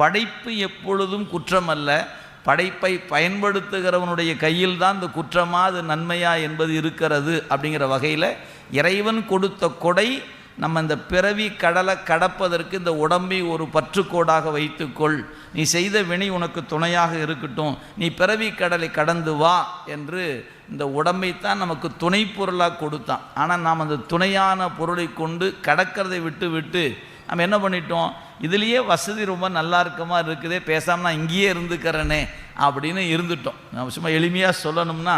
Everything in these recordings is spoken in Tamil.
படைப்பு எப்பொழுதும் குற்றம் அல்ல படைப்பை பயன்படுத்துகிறவனுடைய கையில் தான் இந்த குற்றமா அது நன்மையா என்பது இருக்கிறது அப்படிங்கிற வகையில் இறைவன் கொடுத்த கொடை நம்ம இந்த பிறவி கடலை கடப்பதற்கு இந்த உடம்பை ஒரு பற்றுக்கோடாக வைத்துக்கொள். நீ செய்த வினை உனக்கு துணையாக இருக்கட்டும். நீ பிறவி கடலை கடந்து வா என்று இந்த உடம்பைத்தான் நமக்கு துணை பொருளாக கொடுத்தான். ஆனால் நாம் அந்த துணையான பொருளை கொண்டு கடக்கிறதை விட்டு விட்டு நம்ம என்ன பண்ணிட்டோம்? இதுலேயே வசதி ரொம்ப நல்லா இருக்கமா இருக்குதே பேசாமல் நான் இங்கேயே இருந்துக்கிறேனே அப்படின்னு இருந்துட்டோம். நம்ம சும்மா எளிமையாக சொல்லணும்னா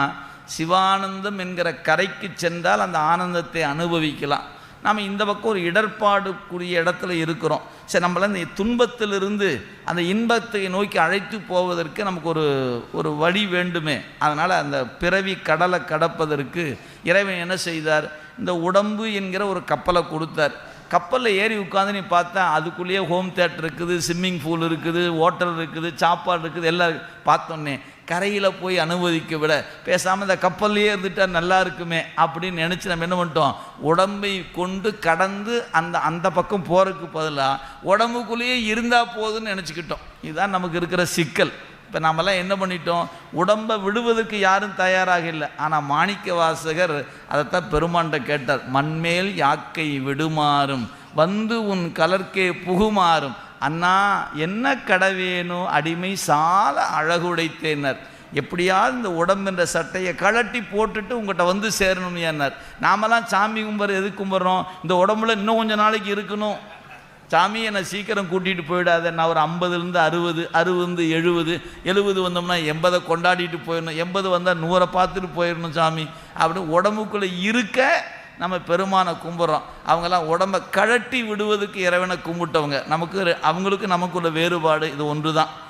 சிவானந்தம் என்கிற கரைக்கு சென்றால் அந்த ஆனந்தத்தை அனுபவிக்கலாம். நாம் இந்த பக்கம் ஒரு இடர்பாடுக்குரிய இடத்துல இருக்கிறோம். சரி நம்மளை இந்த துன்பத்திலிருந்து அந்த இன்பத்தை நோக்கி அழைத்து போவதற்கு நமக்கு ஒரு ஒரு வழி வேண்டுமே. அதனால் அந்த பிறவி கடலை கடப்பதற்கு இறைவன் என்ன செய்தார்? இந்த உடம்பு என்கிற ஒரு கப்பலை கொடுத்தார். கப்பலில் ஏறி உட்காந்து நீ பார்த்தா அதுக்குள்ளேயே ஹோம் தேட்டர் இருக்குது ஸ்விம்மிங் பூல் இருக்குது ஹோட்டல் இருக்குது சாப்பாடு இருக்குது எல்லாம் பார்த்தோன்னே கரையில் போய் அனுமதிக்க விட பேசாமல் இந்த கப்பல்லையே இருந்துட்டால் நல்லா இருக்குமே அப்படின்னு நினச்சி நம்ம என்ன பண்ணிட்டோம்? உடம்பை கொண்டு கடந்து அந்த அந்த பக்கம் போகிறதுக்கு பதிலாக உடம்புக்குள்ளேயே இருந்தால் போதுன்னு நினச்சிக்கிட்டோம். இதுதான் நமக்கு இருக்கிற சிக்கல். இப்போ நாமெல்லாம் என்ன பண்ணிட்டோம்? உடம்பை விடுவதற்கு யாரும் தயாராக இல்லை. ஆனால் மாணிக்க வாசகர் அதைத்தான் பெருமான்கிட்ட கேட்டார். மண்மேல் யாக்கை விடுமாறும்? வந்து உன் கலர்க்கே புகுமாறும்? அண்ணா என்ன கடவேணும் அடிமை சால அழகுடைத்தேனர். எப்படியாவது இந்த உடம்புன்ற சட்டையை கழட்டி போட்டுட்டு உங்கள்கிட்ட வந்து சேரணும் ஏன்னார் நாமெல்லாம் சாமி கும்பிட்ற எது கும்பிட்றோம்? இந்த உடம்புல இன்னும் கொஞ்சம் நாளைக்கு இருக்கணும். சாமி என்னை சீக்கிரம் கூட்டிகிட்டு போயிடாத. நான் ஒரு ஐம்பதுலேருந்து அறுபது அறுபது எழுபது எழுபது வந்தோம்னா எண்பதை கொண்டாடிட்டு போயிடணும். எண்பது வந்தால் நூறை பார்த்துட்டு போயிடணும் சாமி. அப்படின்னு உடம்புக்குள்ளே இருக்க நம்ம பெருமானை கும்பிட்றோம். அவங்கெல்லாம் உடம்பை கழட்டி விடுவதுக்கு இறைவனை கும்பிட்டவங்க. நமக்கு அவங்களுக்கு நமக்குள்ள வேறுபாடு இது ஒன்று தான்